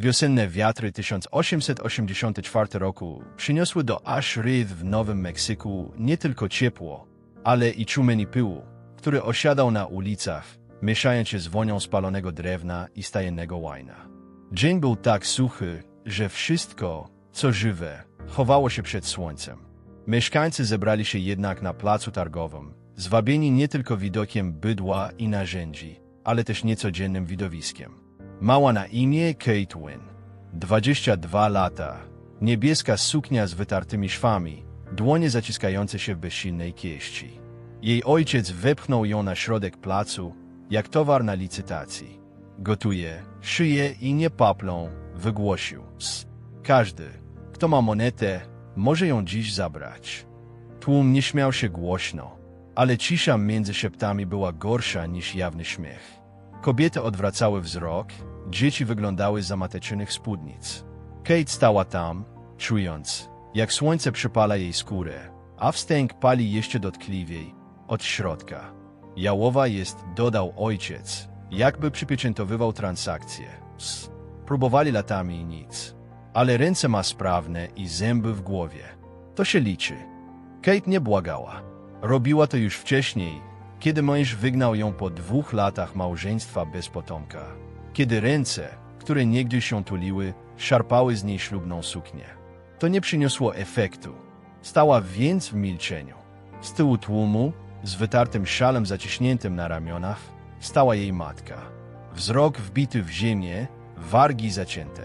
Wiosenne wiatry 1884 roku przyniosły do Ashrid w Nowym Meksyku nie tylko ciepło, ale i czumeni pyłu, który osiadał na ulicach, mieszając się z wonią spalonego drewna i stajennego łajna. Dzień był tak suchy, że wszystko, co żywe, chowało się przed słońcem. Mieszkańcy zebrali się jednak na placu targowym, zwabieni nie tylko widokiem bydła i narzędzi, ale też niecodziennym widowiskiem. Mała na imię Kate Wynn, 22 lata, niebieska suknia z wytartymi szwami, dłonie zaciskające się w bezsilnej kieści. Jej ojciec wepchnął ją na środek placu, jak towar na licytacji. Gotuje, szyje i nie paplą, wygłosił. "S. Każdy, kto ma monetę, może ją dziś zabrać. Tłum nie śmiał się głośno, ale cisza między szeptami była gorsza niż jawny śmiech. Kobiety odwracały wzrok, dzieci wyglądały z zamateczonych spódnic. Kate stała tam, czując, jak słońce przypala jej skórę, a wstęg pali jeszcze dotkliwiej od środka. Jałowa jest, dodał ojciec, jakby przypieczętowywał transakcję. S. Próbowali latami i nic. Ale ręce ma sprawne i zęby w głowie. To się liczy. Kate nie błagała. Robiła to już wcześniej, kiedy mąż wygnał ją po dwóch latach małżeństwa bez potomka. Kiedy ręce, które niegdyś się tuliły, szarpały z niej ślubną suknię. To nie przyniosło efektu. Stała więc w milczeniu. Z tyłu tłumu, z wytartym szalem zaciśniętym na ramionach, stała jej matka. Wzrok wbity w ziemię, wargi zacięte.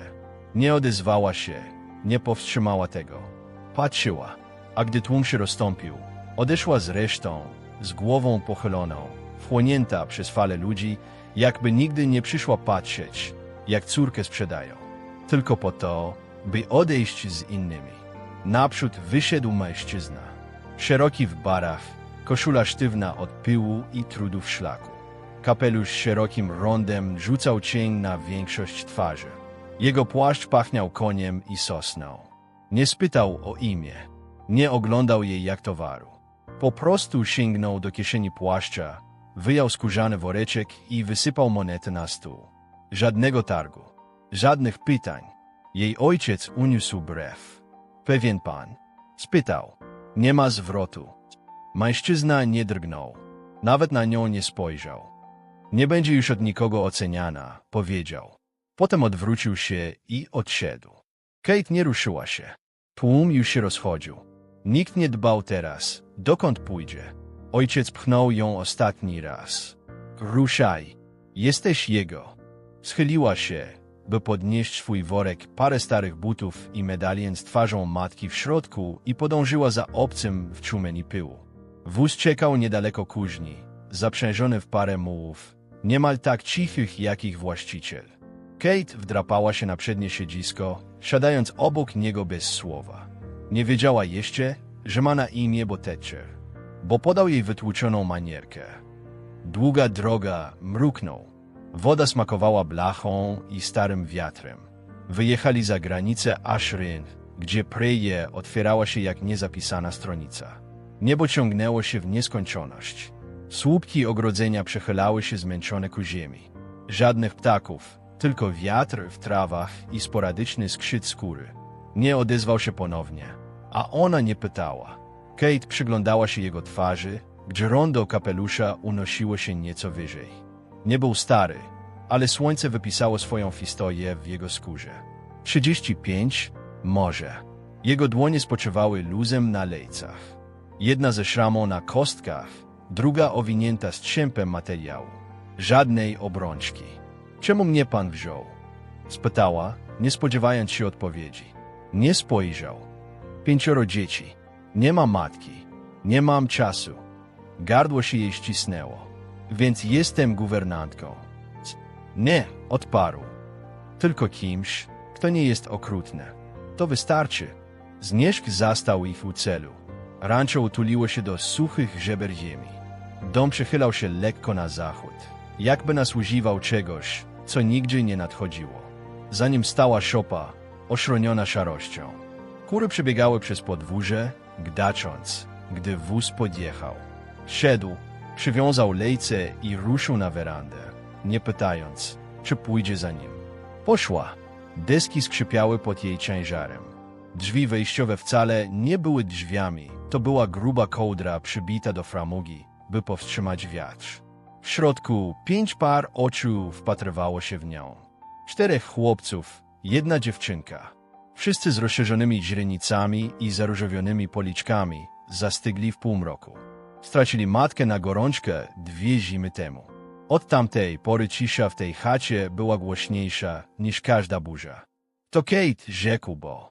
Nie odezwała się, nie powstrzymała tego. Patrzyła, a gdy tłum się rozstąpił, odeszła z resztą, z głową pochyloną, wchłonięta przez falę ludzi, jakby nigdy nie przyszła patrzeć, jak córkę sprzedają. Tylko po to, by odejść z innymi. Naprzód wyszedł mężczyzna. Szeroki w barach, koszula sztywna od pyłu i trudów szlaku. Kapelusz szerokim rondem rzucał cień na większość twarzy. Jego płaszcz pachniał koniem i sosną. Nie spytał o imię, nie oglądał jej jak towaru. Po prostu sięgnął do kieszeni płaszcza, wyjął skórzany woreczek i wysypał monety na stół. Żadnego targu, żadnych pytań. Jej ojciec uniósł brew. Pewien pan. Spytał. Nie ma zwrotu. Mężczyzna nie drgnął. Nawet na nią nie spojrzał. Nie będzie już od nikogo oceniana, powiedział. Potem odwrócił się i odszedł. Kate nie ruszyła się. Tłum już się rozchodził. Nikt nie dbał teraz, dokąd pójdzie. Ojciec pchnął ją ostatni raz. Ruszaj, jesteś jego. Schyliła się, by podnieść swój worek, parę starych butów i medalion z twarzą matki w środku i podążyła za obcym w czumeni pyłu. Wóz czekał niedaleko kuźni, zaprzężony w parę mułów, niemal tak cichych jak ich właściciel. Kate wdrapała się na przednie siedzisko, siadając obok niego bez słowa. Nie wiedziała jeszcze, że ma na imię Boteczer, bo podał jej wytłuczoną manierkę. Długa droga mruknął. Woda smakowała blachą i starym wiatrem. Wyjechali za granicę Ashrin, gdzie preje otwierała się jak niezapisana stronica. Niebo ciągnęło się w nieskończoność. Słupki ogrodzenia przechylały się zmęczone ku ziemi. Żadnych ptaków, tylko wiatr w trawach i sporadyczny skrzyt skóry. Nie odezwał się ponownie, a ona nie pytała. Kate przyglądała się jego twarzy, gdzie rondo kapelusza unosiło się nieco wyżej. Nie był stary, ale słońce wypisało swoją historię w jego skórze. 35, może. Jego dłonie spoczywały luzem na lejcach. Jedna ze szramą na kostkach, druga owinięta strzępem materiału. Żadnej obrączki. Czemu mnie pan wziął? Spytała, nie spodziewając się odpowiedzi. Nie spojrzał. Pięcioro dzieci. Nie ma matki. Nie mam czasu. Gardło się jej ścisnęło. Więc jestem guwernantką. Nie, odparł. Tylko kimś, kto nie jest okrutny. To wystarczy. Zmierzch zastał ich u celu. Rancho utuliło się do suchych żeber ziemi. Dom przechylał się lekko na zachód, jakby nasługiwał czegoś, co nigdzie nie nadchodziło. Za nim stała szopa, oszroniona szarością. Kury przebiegały przez podwórze, gdacząc, gdy wóz podjechał. Szedł, przywiązał lejce i ruszył na werandę, nie pytając, czy pójdzie za nim. Poszła. Deski skrzypiały pod jej ciężarem. Drzwi wejściowe wcale nie były drzwiami, to była gruba kołdra przybita do framugi, by powstrzymać wiatr. W środku pięć par oczu wpatrywało się w nią. Czterech chłopców, jedna dziewczynka. Wszyscy z rozszerzonymi źrenicami i zaróżowionymi policzkami zastygli w półmroku. Stracili matkę na gorączkę dwie zimy temu. Od tamtej pory cisza w tej chacie była głośniejsza niż każda burza. To Kate, rzekł Bo.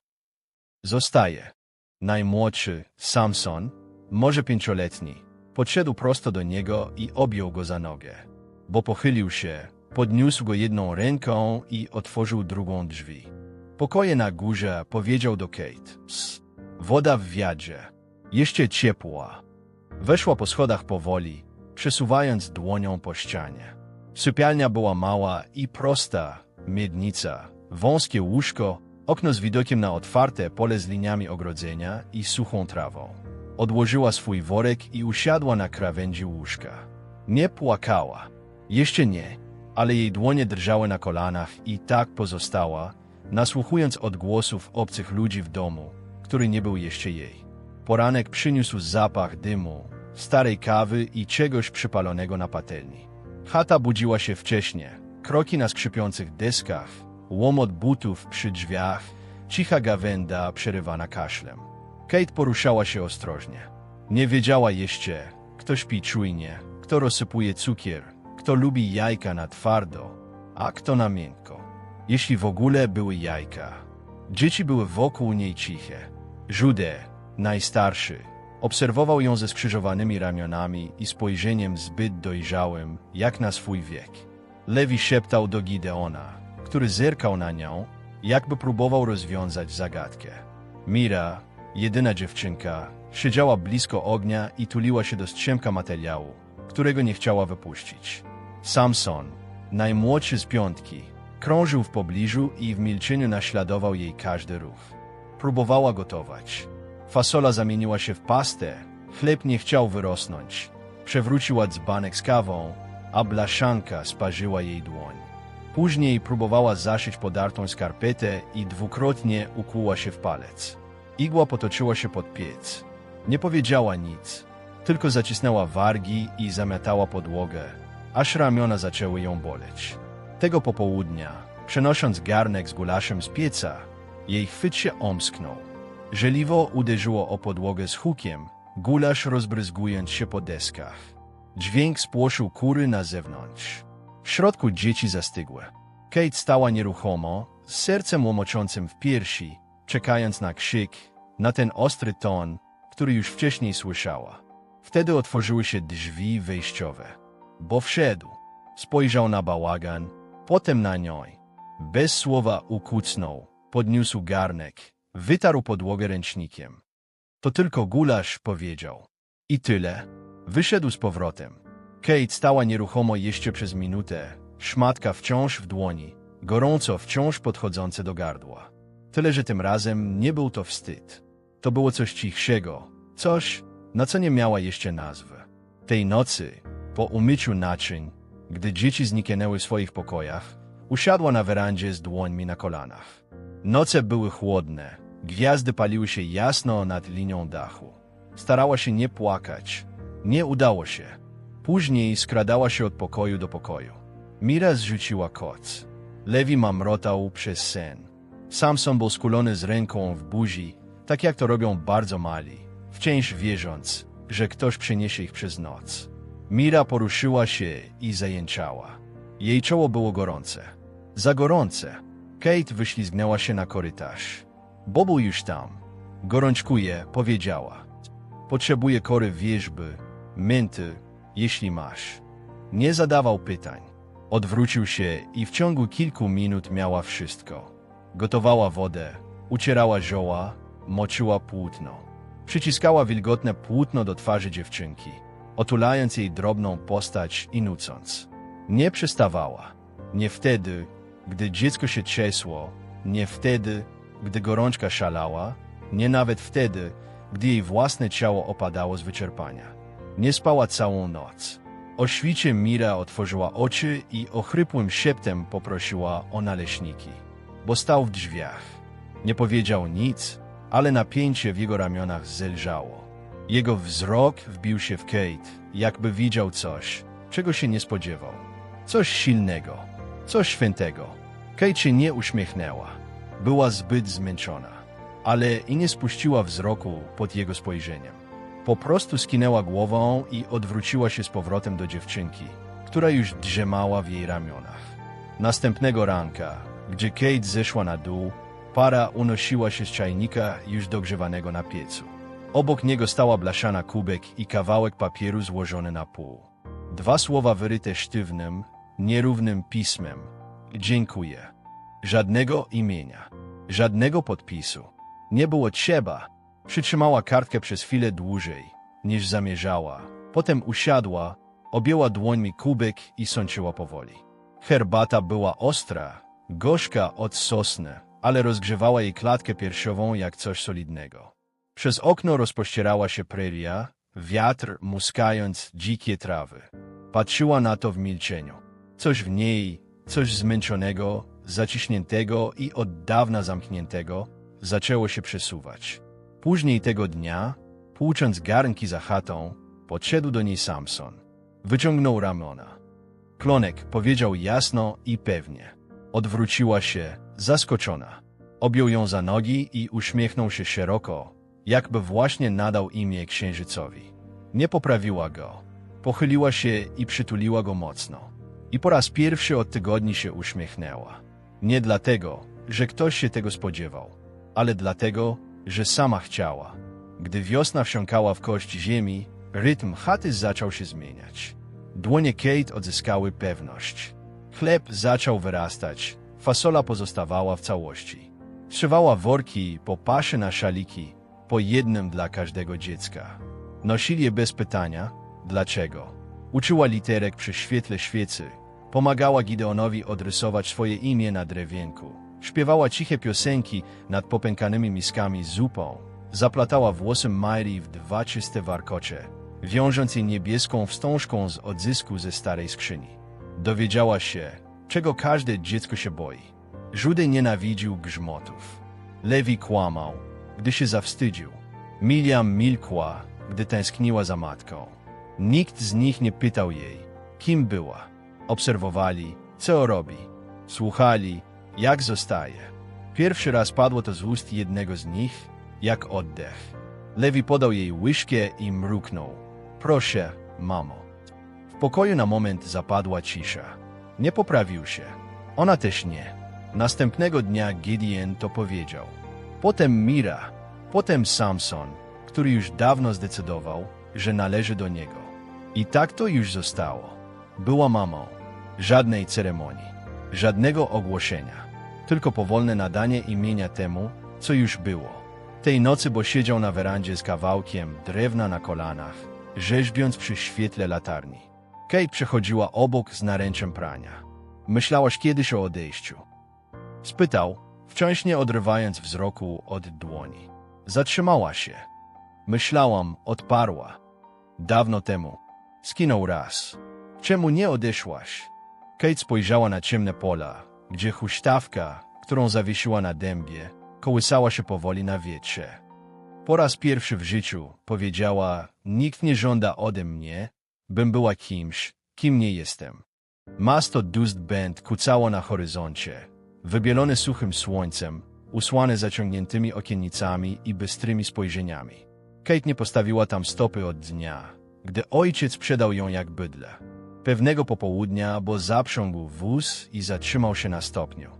Zostaje. Najmłodszy, Samson, może pięcioletni, podszedł prosto do niego i objął go za nogę. Bo pochylił się, podniósł go jedną ręką i otworzył drugą drzwi. Pokoje na górze, powiedział do Kate. "Ss, Woda w wiadzie. Jeszcze ciepła. Weszła po schodach powoli, przesuwając dłonią po ścianie. Sypialnia była mała i prosta, miednica, wąskie łóżko, okno z widokiem na otwarte pole z liniami ogrodzenia i suchą trawą. Odłożyła swój worek i usiadła na krawędzi łóżka. Nie płakała. Jeszcze nie, ale jej dłonie drżały na kolanach i tak pozostała, nasłuchując odgłosów obcych ludzi w domu, który nie był jeszcze jej. Poranek przyniósł zapach dymu, starej kawy i czegoś przypalonego na patelni. Chata budziła się wcześnie, kroki na skrzypiących deskach, łomot butów przy drzwiach, cicha gawenda przerywana kaszlem. Kate poruszała się ostrożnie. Nie wiedziała jeszcze, kto śpi czujnie, kto rozsypuje cukier, kto lubi jajka na twardo, a kto na miękko. Jeśli w ogóle były jajka. Dzieci były wokół niej ciche. Jude, najstarszy, obserwował ją ze skrzyżowanymi ramionami i spojrzeniem zbyt dojrzałym, jak na swój wiek. Lewi szeptał do Gideona, który zerkał na nią, jakby próbował rozwiązać zagadkę. Mira, jedyna dziewczynka, siedziała blisko ognia i tuliła się do strzemka materiału, którego nie chciała wypuścić. Samson, najmłodszy z piątki, krążył w pobliżu i w milczeniu naśladował jej każdy ruch. Próbowała gotować. Fasola zamieniła się w pastę, chleb nie chciał wyrosnąć. Przewróciła dzbanek z kawą, a blaszanka sparzyła jej dłoń. Później próbowała zaszyć podartą skarpetę i dwukrotnie ukłuła się w palec. Igła potoczyła się pod piec. Nie powiedziała nic, tylko zacisnęła wargi i zamiatała podłogę, aż ramiona zaczęły ją boleć. Tego popołudnia, przenosząc garnek z gulaszem z pieca, jej chwyt się omsknął. Żeliwo uderzyło o podłogę z hukiem, gulasz rozbryzgując się po deskach. Dźwięk spłoszył kury na zewnątrz. W środku dzieci zastygłe. Kate stała nieruchomo, z sercem łomoczącym w piersi, czekając na krzyk, na ten ostry ton, który już wcześniej słyszała. Wtedy otworzyły się drzwi wejściowe. Bo wszedł. Spojrzał na bałagan, potem na nią. Bez słowa ukucnął, podniósł garnek, wytarł podłogę ręcznikiem. To tylko gulasz, powiedział. I tyle. Wyszedł z powrotem. Kate stała nieruchomo jeszcze przez minutę, szmatka wciąż w dłoni, gorąco wciąż podchodzące do gardła. Tyle, że tym razem nie był to wstyd. To było coś cichszego, coś, na co nie miała jeszcze nazwy. Tej nocy, po umyciu naczyń, gdy dzieci zniknęły w swoich pokojach, usiadła na werandzie z dłońmi na kolanach. Noce były chłodne, gwiazdy paliły się jasno nad linią dachu. Starała się nie płakać. Nie udało się. Później skradała się od pokoju do pokoju. Mira zrzuciła koc. Lewi mamrotał przez sen. Samson był skulony z ręką w buzi, tak jak to robią bardzo mali, wciąż wierząc, że ktoś przeniesie ich przez noc. Mira poruszyła się i zajęczała. Jej czoło było gorące. Za gorące. Kate wyślizgnęła się na korytarz. Bo był już tam. Gorączkuje, powiedziała. Potrzebuję kory wierzby, mięty, jeśli masz. Nie zadawał pytań. Odwrócił się i w ciągu kilku minut miała wszystko. Gotowała wodę, ucierała zioła, moczyła płótno. Przyciskała wilgotne płótno do twarzy dziewczynki, otulając jej drobną postać i nucąc. Nie przestawała. Nie wtedy, gdy dziecko się trzęsło, nie wtedy, gdy gorączka szalała, nie nawet wtedy, gdy jej własne ciało opadało z wyczerpania. Nie spała całą noc. O świcie Mira otworzyła oczy i ochrypłym szeptem poprosiła o naleśniki. bo stał w drzwiach. Nie powiedział nic, ale napięcie w jego ramionach zelżało. Jego wzrok wbił się w Kate, jakby widział coś, czego się nie spodziewał. Coś silnego, coś świętego. Kate się nie uśmiechnęła. Była zbyt zmęczona, ale i nie spuściła wzroku pod jego spojrzeniem. Po prostu skinęła głową i odwróciła się z powrotem do dziewczynki, która już drzemała w jej ramionach. Następnego ranka, gdzie Kate zeszła na dół, para unosiła się z czajnika już dogrzewanego na piecu. Obok niego stała blaszana kubek i kawałek papieru złożony na pół. Dwa słowa wyryte sztywnym, nierównym pismem. Dziękuję. Żadnego imienia, żadnego podpisu. Nie było trzeba. Przytrzymała kartkę przez chwilę dłużej, niż zamierzała. Potem usiadła, objęła dłońmi kubek i sączyła powoli. Herbata była ostra, gorzka od sosny, ale rozgrzewała jej klatkę piersiową jak coś solidnego. Przez okno rozpościerała się preria, wiatr muskając dzikie trawy. Patrzyła na to w milczeniu. Coś w niej, coś zmęczonego, zaciśniętego i od dawna zamkniętego, zaczęło się przesuwać. Później tego dnia, płucząc garnki za chatą, podszedł do niej Samson. Wyciągnął ramiona. Klonek powiedział jasno i pewnie. Odwróciła się, zaskoczona. Objął ją za nogi i uśmiechnął się szeroko, jakby właśnie nadał imię księżycowi. Nie poprawiła go. Pochyliła się i przytuliła go mocno. I po raz pierwszy od tygodni się uśmiechnęła. Nie dlatego, że ktoś się tego spodziewał, ale dlatego, że sama chciała. Gdy wiosna wsiąkała w kość ziemi, rytm chaty zaczął się zmieniać. Dłonie Kate odzyskały pewność. Chleb zaczął wyrastać, fasola pozostawała w całości. Trzywała worki po pasze na szaliki, po jednym dla każdego dziecka. Nosili je bez pytania, dlaczego. Uczyła literek przy świetle świecy, pomagała Gideonowi odrysować swoje imię na drewienku. Śpiewała ciche piosenki nad popękanymi miskami z zupą. Zaplatała włosem Mairi w dwa czyste warkocze, wiążąc je niebieską wstążką z odzysku ze starej skrzyni. Dowiedziała się, czego każde dziecko się boi. Żudy nienawidził grzmotów. Lewi kłamał, gdy się zawstydził. Miriam milkła, gdy tęskniła za matką. Nikt z nich nie pytał jej, kim była. Obserwowali, co robi. Słuchali, jak zostaje. Pierwszy raz padło to z ust jednego z nich, jak oddech. Lewi podał jej łyżkę i mruknął. Proszę, mamo. W pokoju na moment zapadła cisza. Nie poprawił się. Ona też nie. Następnego dnia Gideon to powiedział. Potem Mira, potem Samson, który już dawno zdecydował, że należy do niego. I tak to już zostało. Była mamą. Żadnej ceremonii, żadnego ogłoszenia, tylko powolne nadanie imienia temu, co już było. Tej nocy, bo siedział na werandzie z kawałkiem drewna na kolanach, rzeźbiąc przy świetle latarni. Kate przechodziła obok z naręczem prania. Myślałaś kiedyś o odejściu. Spytał, wciąż nie odrywając wzroku od dłoni. Zatrzymała się. Myślałam, odparła. Dawno temu. Skinął raz. Czemu nie odeszłaś? Kate spojrzała na ciemne pola, gdzie huśtawka, którą zawiesiła na dębie, kołysała się powoli na wietrze. Po raz pierwszy w życiu powiedziała, nikt nie żąda ode mnie, bym była kimś, kim nie jestem. Masto Dust Band kucało na horyzoncie, wybielone suchym słońcem, usłane zaciągniętymi okiennicami i bystrymi spojrzeniami. Kate nie postawiła tam stopy od dnia, gdy ojciec przedał ją jak bydle. Pewnego popołudnia, bo zaprzągł wóz i zatrzymał się na stopniu.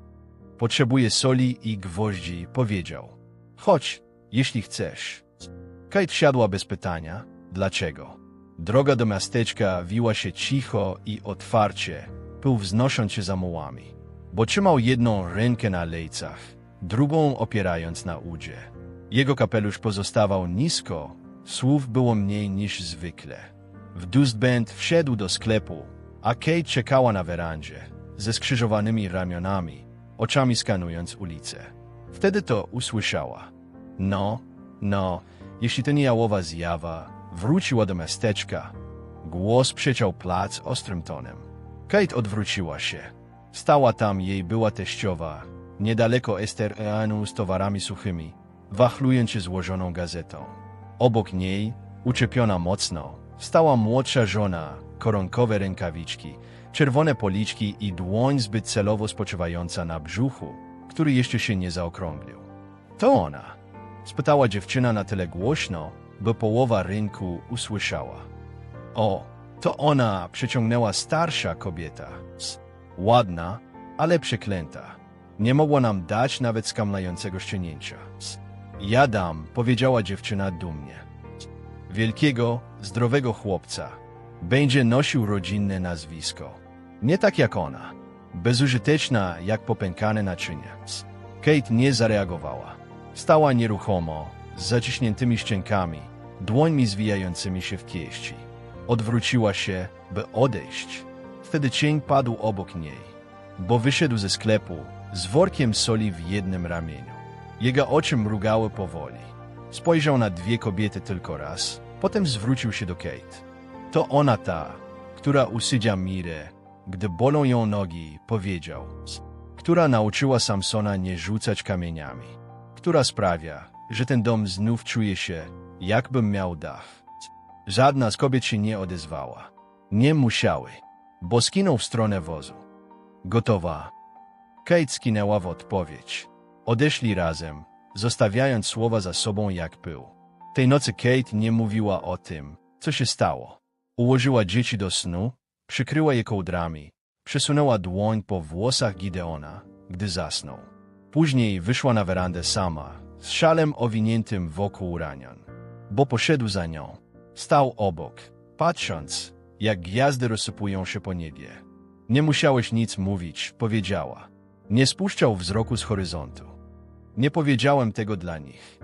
Potrzebuję soli i gwoździ, powiedział. Chodź, jeśli chcesz. Kate wsiadła bez pytania, dlaczego. Droga do miasteczka wiła się cicho i otwarcie, pył wznosząc się za mułami, bo trzymał jedną rękę na lejcach, drugą opierając na udzie. Jego kapelusz pozostawał nisko, słów było mniej niż zwykle. W Dustband wszedł do sklepu, a Kate czekała na werandzie, ze skrzyżowanymi ramionami, oczami skanując ulicę. Wtedy to usłyszała. No, no, jeśli to nie jałowa zjawa, wróciła do miasteczka. Głos przeciął plac ostrym tonem. Kate odwróciła się. Stała tam jej była teściowa, niedaleko Estereanu z towarami suchymi, wachlując się złożoną gazetą. Obok niej, uczepiona mocno, stała młodsza żona, koronkowe rękawiczki, czerwone policzki i dłoń zbyt celowo spoczywająca na brzuchu, który jeszcze się nie zaokrąglił. To ona, spytała dziewczyna na tyle głośno, by połowa rynku usłyszała. O, to ona przeciągnęła starsza kobieta. Ładna, ale przeklęta. Nie mogła nam dać nawet skamlającego szczenięcia. Ja dam, powiedziała dziewczyna dumnie. Wielkiego, zdrowego chłopca. Będzie nosił rodzinne nazwisko. Nie tak jak ona. Bezużyteczna jak popękane naczynie. Kate nie zareagowała. Stała nieruchomo, z zaciśniętymi szczękami, dłońmi zwijającymi się w kieszci. Odwróciła się, by odejść. Wtedy cień padł obok niej, bo wyszedł ze sklepu z workiem soli w jednym ramieniu. Jego oczy mrugały powoli. Spojrzał na dwie kobiety tylko raz, potem zwrócił się do Kate. To ona ta, która usydza Mirę, gdy bolą ją nogi, powiedział, która nauczyła Samsona nie rzucać kamieniami, która sprawia, że ten dom znów czuje się, jakbym miał dach. Żadna z kobiet się nie odezwała. Nie musiały, bo skinął w stronę wozu. Gotowa. Kate skinęła w odpowiedź. Odeszli razem, zostawiając słowa za sobą jak pył. Tej nocy Kate nie mówiła o tym, co się stało. Ułożyła dzieci do snu, przykryła je kołdrami, przesunęła dłoń po włosach Gideona, gdy zasnął. Później wyszła na werandę sama, z szalem owiniętym wokół ranion, bo poszedł za nią. Stał obok, patrząc, jak gwiazdy rozsypują się po niebie. Nie musiałeś nic mówić, powiedziała. Nie spuszczał wzroku z horyzontu. Nie powiedziałem tego dla nich.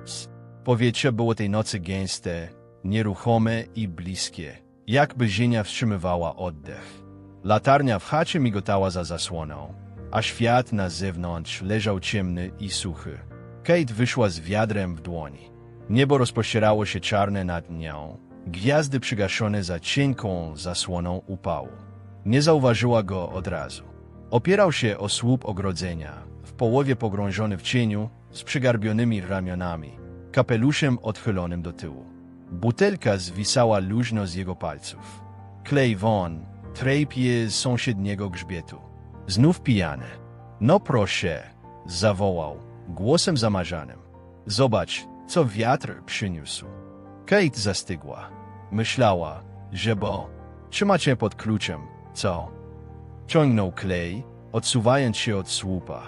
Powietrze było tej nocy gęste, nieruchome i bliskie, jakby ziemia wstrzymywała oddech. Latarnia w chacie migotała za zasłoną, a świat na zewnątrz leżał ciemny i suchy. Kate wyszła z wiadrem w dłoni. Niebo rozpościerało się czarne nad nią, gwiazdy przygaszone za cienką zasłoną upału. Nie zauważyła go od razu. Opierał się o słup ogrodzenia, w połowie pogrążony w cieniu, z przygarbionymi ramionami, kapeluszem odchylonym do tyłu. Butelka zwisała luźno z jego palców. Clay Von trejpie z sąsiedniego grzbietu. Znów pijany. No proszę, zawołał, głosem zamarzanym. Zobacz, co wiatr przyniósł. Kate zastygła. Myślała, że bo trzyma cię pod kluczem, co? Ciągnął Clay, odsuwając się od słupa.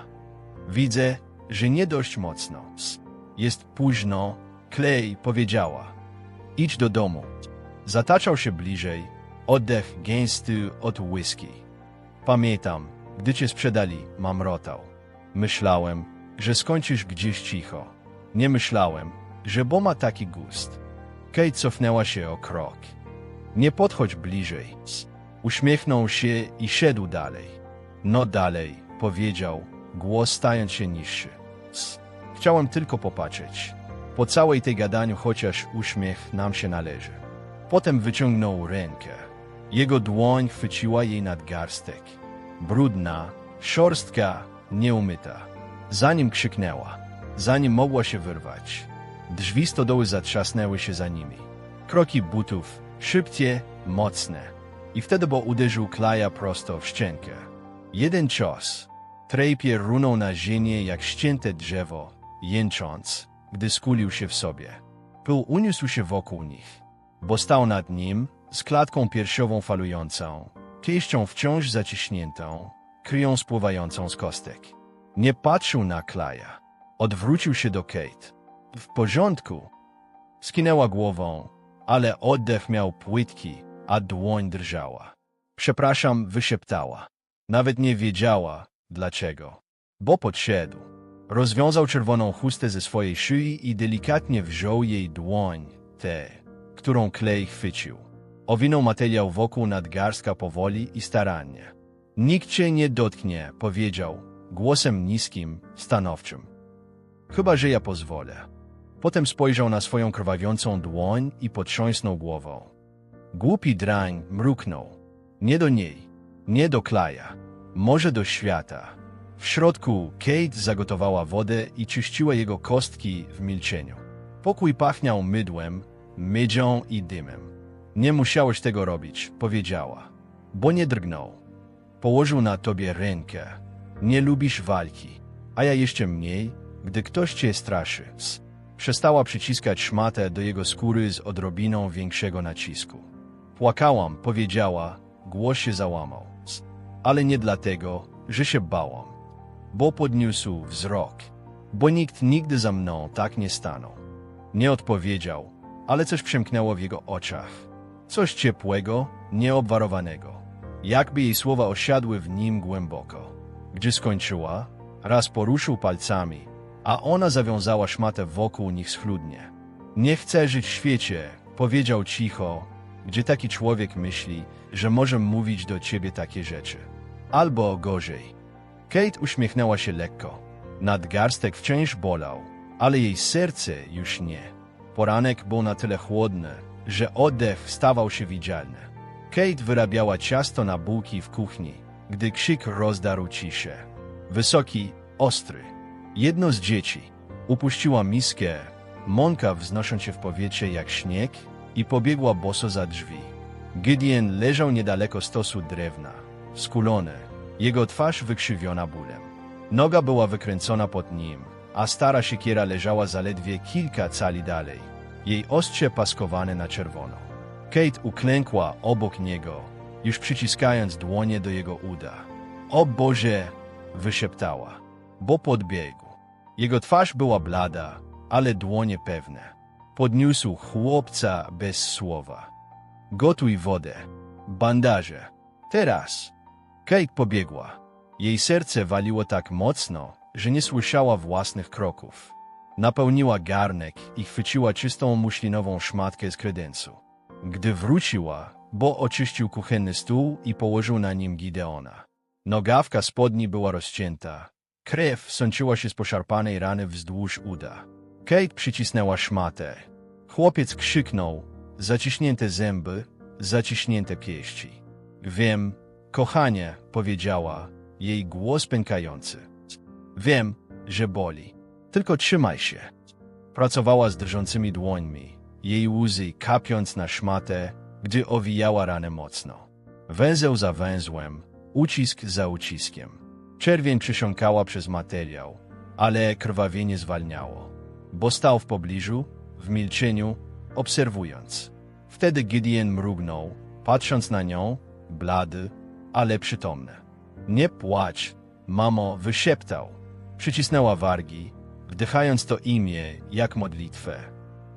Widzę, że nie dość mocno. Jest późno, Clay powiedziała. Idź do domu. Zataczał się bliżej, oddech gęsty od whisky. Pamiętam, gdy cię sprzedali, mamrotał. Myślałem, że skończysz gdzieś cicho. Nie myślałem, że bo ma taki gust. Kate cofnęła się o krok. Nie podchodź bliżej. Uśmiechnął się i szedł dalej. No dalej, powiedział, głos stając się niższy. Chciałem tylko popatrzeć. Po całej tej gadaniu chociaż uśmiech nam się należy. Potem wyciągnął rękę. Jego dłoń chwyciła jej nadgarstek. Brudna, szorstka, nieumyta. Zanim krzyknęła, zanim mogła się wyrwać. Drzwi stodoły zatrzasnęły się za nimi. Kroki butów, szybkie, mocne. I wtedy bo uderzył Klaja prosto w szczękę. Jeden cios. Trejpie runął na ziemię jak ścięte drzewo, jęcząc, gdy skulił się w sobie. Pył uniósł się wokół nich, bo stał nad nim z klatką piersiową falującą, pięścią wciąż zaciśniętą, kryją spływającą z kostek. Nie patrzył na Klaja. Odwrócił się do Kate. W porządku. Skinęła głową, ale oddech miał płytki, a dłoń drżała. Przepraszam, wyszeptała. Nawet nie wiedziała, dlaczego. Bo podszedł. Rozwiązał czerwoną chustę ze swojej szyi i delikatnie wziął jej dłoń, tę, którą klej chwycił. Owinął materiał wokół nadgarstka powoli i starannie. Nikt cię nie dotknie, powiedział, głosem niskim, stanowczym. Chyba, że ja pozwolę. Potem spojrzał na swoją krwawiącą dłoń i potrząsnął głową. Głupi drań mruknął. Nie do niej, nie do Klaja, może do świata. W środku Kate zagotowała wodę i czyściła jego kostki w milczeniu. Pokój pachniał mydłem, miedzią i dymem. Nie musiałeś tego robić, powiedziała, bo nie drgnął. Położył na tobie rękę. Nie lubisz walki, a ja jeszcze mniej, gdy ktoś cię straszy. Przestała przyciskać szmatę do jego skóry z odrobiną większego nacisku. Płakałam, powiedziała, głos się załamał. Ale nie dlatego, że się bałam, bo podniósł wzrok, bo nikt nigdy za mną tak nie stanął. Nie odpowiedział, ale coś przemknęło w jego oczach. Coś ciepłego, nieobwarowanego. Jakby jej słowa osiadły w nim głęboko. Gdy skończyła, raz poruszył palcami, a ona zawiązała szmatę wokół nich schludnie. Nie chcę żyć w świecie, powiedział cicho, gdzie taki człowiek myśli, że może mówić do ciebie takie rzeczy. Albo gorzej. Kate uśmiechnęła się lekko. Nadgarstek wciąż bolał, ale jej serce już nie. Poranek był na tyle chłodny, że oddech stawał się widzialny. Kate wyrabiała ciasto na bułki w kuchni, gdy krzyk rozdarł ciszę. Wysoki, ostry. Jedno z dzieci upuściła miskę, mąka wznosząc się w powietrze jak śnieg i pobiegła boso za drzwi. Gideon leżał niedaleko stosu drewna, skulony, jego twarz wykrzywiona bólem. Noga była wykręcona pod nim, a stara siekiera leżała zaledwie kilka cali dalej, jej ostrze paskowane na czerwono. Kate uklękła obok niego, już przyciskając dłonie do jego uda. O Boże! wyszeptała, bo podbiegł. Jego twarz była blada, ale dłonie pewne. Podniósł chłopca bez słowa. Gotuj wodę. Bandaże. Teraz. Kate pobiegła. Jej serce waliło tak mocno, że nie słyszała własnych kroków. Napełniła garnek i chwyciła czystą muślinową szmatkę z kredensu. Gdy wróciła, bo oczyścił kuchenny stół i położył na nim Gideona. Nogawka spodni była rozcięta. Krew sączyła się z poszarpanej rany wzdłuż uda. Kate przycisnęła szmatę. Chłopiec krzyknął, zaciśnięte zęby, zaciśnięte pięści. Wiem, kochanie, powiedziała, jej głos pękający. Wiem, że boli. Tylko trzymaj się. Pracowała z drżącymi dłońmi, jej łzy kapiąc na szmatę, gdy owijała ranę mocno. Węzeł za węzłem, ucisk za uciskiem. Czerwień przysiąkała przez materiał, ale krwawienie zwalniało, bo stał w pobliżu, w milczeniu, obserwując. Wtedy Gideon mrugnął, patrząc na nią, blady, ale przytomny. Nie płacz, mamo, wyszeptał. Przycisnęła wargi, wdychając to imię jak modlitwę.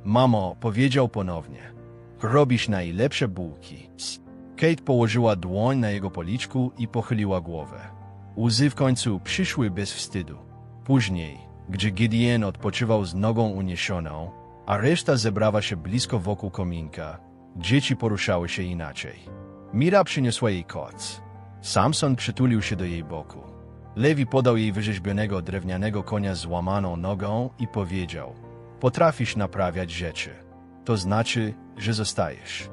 Mamo, powiedział ponownie, robisz najlepsze bułki. Kate położyła dłoń na jego policzku i pochyliła głowę. Łzy w końcu przyszły bez wstydu. Później, gdy Gideon odpoczywał z nogą uniesioną, a reszta zebrała się blisko wokół kominka, dzieci poruszały się inaczej. Mira przyniosła jej koc. Samson przytulił się do jej boku. Lewi podał jej wyrzeźbionego drewnianego konia z łamaną nogą i powiedział: Potrafisz naprawiać rzeczy. To znaczy, że zostajesz.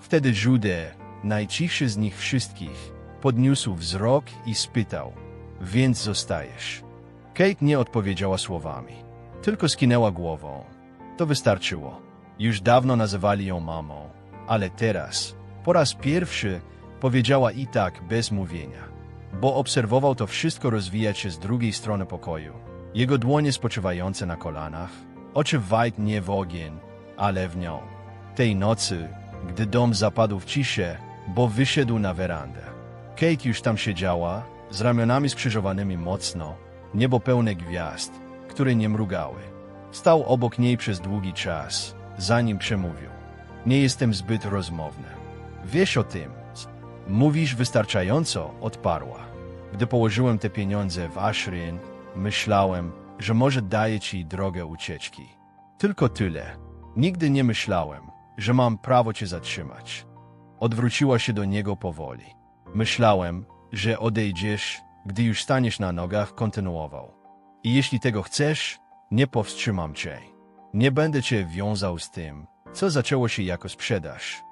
Wtedy Jude, najcichszy z nich wszystkich, podniósł wzrok i spytał: Więc zostajesz. Kate nie odpowiedziała słowami, tylko skinęła głową. To wystarczyło. Już dawno nazywali ją mamą, ale teraz, po raz pierwszy, powiedziała i tak bez mówienia, bo obserwował to wszystko rozwijać się z drugiej strony pokoju. Jego dłonie spoczywające na kolanach, oczy wajt nie w ogień, ale w nią. Tej nocy, gdy dom zapadł w ciszę, bo wyszedł na werandę. Kate już tam siedziała, z ramionami skrzyżowanymi mocno, niebo pełne gwiazd, które nie mrugały. Stał obok niej przez długi czas, zanim przemówił. Nie jestem zbyt rozmowny. Wiesz o tym. Mówisz wystarczająco, odparła. Gdy położyłem te pieniądze w Ashryn, myślałem, że może daję ci drogę ucieczki. Tylko tyle. Nigdy nie myślałem, że mam prawo cię zatrzymać. Odwróciła się do niego powoli. Myślałem, że odejdziesz, gdy już staniesz na nogach, kontynuował. I jeśli tego chcesz, nie powstrzymam cię. Nie będę cię wiązał z tym, co zaczęło się jako sprzedaż.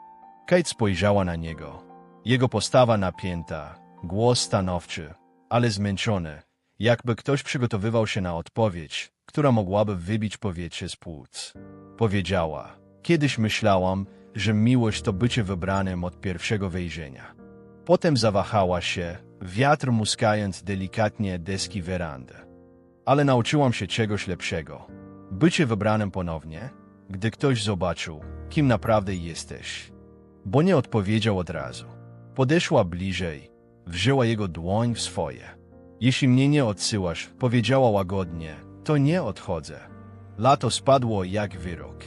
Kate spojrzała na niego. Jego postawa napięta, głos stanowczy, ale zmęczony, jakby ktoś przygotowywał się na odpowiedź, która mogłaby wybić powietrze z płuc. Powiedziała, kiedyś myślałam, że miłość to bycie wybranym od pierwszego wejrzenia. Potem zawahała się, wiatr muskając delikatnie deski werandy. Ale nauczyłam się czegoś lepszego. Bycie wybranym ponownie, gdy ktoś zobaczył, kim naprawdę jesteś. Bo nie odpowiedział od razu. Podeszła bliżej, wzięła jego dłoń w swoje. Jeśli mnie nie odsyłasz, powiedziała łagodnie, to nie odchodzę. Lato spadło jak wyrok.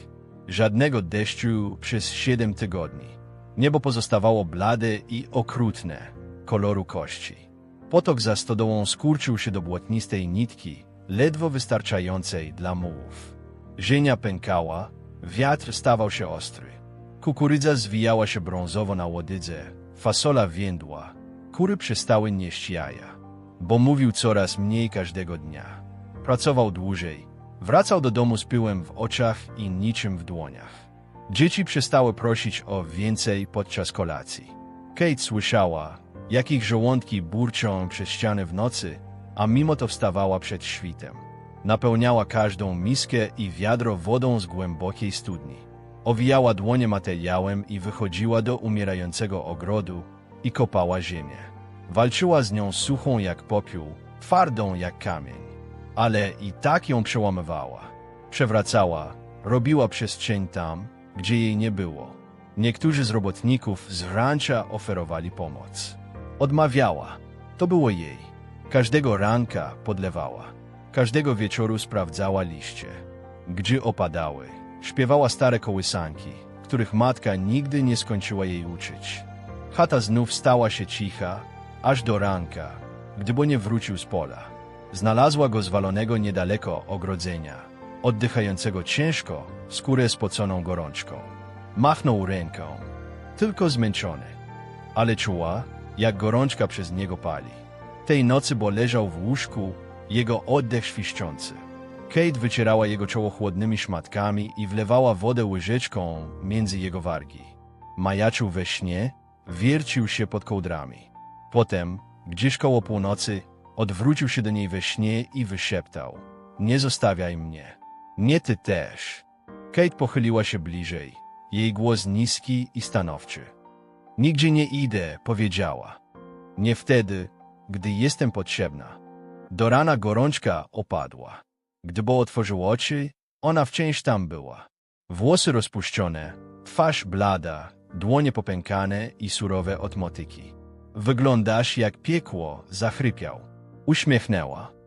Żadnego deszczu przez siedem tygodni. Niebo pozostawało blade i okrutne, koloru kości. Potok za stodołą skurczył się do błotnistej nitki, ledwo wystarczającej dla mułów. Ziemia pękała, wiatr stawał się ostry. Kukurydza zwijała się brązowo na łodydze, fasola więdła, kury przestały nieść jaja, bo mówił coraz mniej każdego dnia. Pracował dłużej, wracał do domu z pyłem w oczach i niczym w dłoniach. Dzieci przestały prosić o więcej podczas kolacji. Kate słyszała, jak ich żołądki burczą przez ściany w nocy, a mimo to wstawała przed świtem. Napełniała każdą miskę i wiadro wodą z głębokiej studni. Owijała dłonie materiałem i wychodziła do umierającego ogrodu i kopała ziemię. Walczyła z nią suchą jak popiół, twardą jak kamień, ale i tak ją przełamywała. Przewracała, robiła przestrzeń tam, gdzie jej nie było. Niektórzy z robotników z rancza oferowali pomoc. Odmawiała. To było jej. Każdego ranka podlewała. Każdego wieczoru sprawdzała liście. Gdzie opadały, śpiewała stare kołysanki, których matka nigdy nie skończyła jej uczyć. Chata znów stała się cicha, aż do ranka, gdy bo nie wrócił z pola. Znalazła go zwalonego niedaleko ogrodzenia, oddychającego ciężko, skórę spoconą gorączką. Machnął ręką, tylko zmęczony, ale czuła, jak gorączka przez niego pali. Tej nocy, bo leżał w łóżku, jego oddech świszczący. Kate wycierała jego czoło chłodnymi szmatkami i wlewała wodę łyżeczką między jego wargi. Majaczył we śnie, wiercił się pod kołdrami. Potem, gdzieś koło północy, odwrócił się do niej we śnie i wyszeptał. Nie zostawiaj mnie. Nie ty też. Kate pochyliła się bliżej. Jej głos niski i stanowczy. Nigdzie nie idę, powiedziała. Nie wtedy, gdy jestem potrzebna. Do rana gorączka opadła. Gdy bo otworzył oczy, ona wciąż tam była. Włosy rozpuszczone, twarz blada, dłonie popękane i surowe od motyki. Wyglądasz jak piekło, zachrypiał. Uśmiechnęła.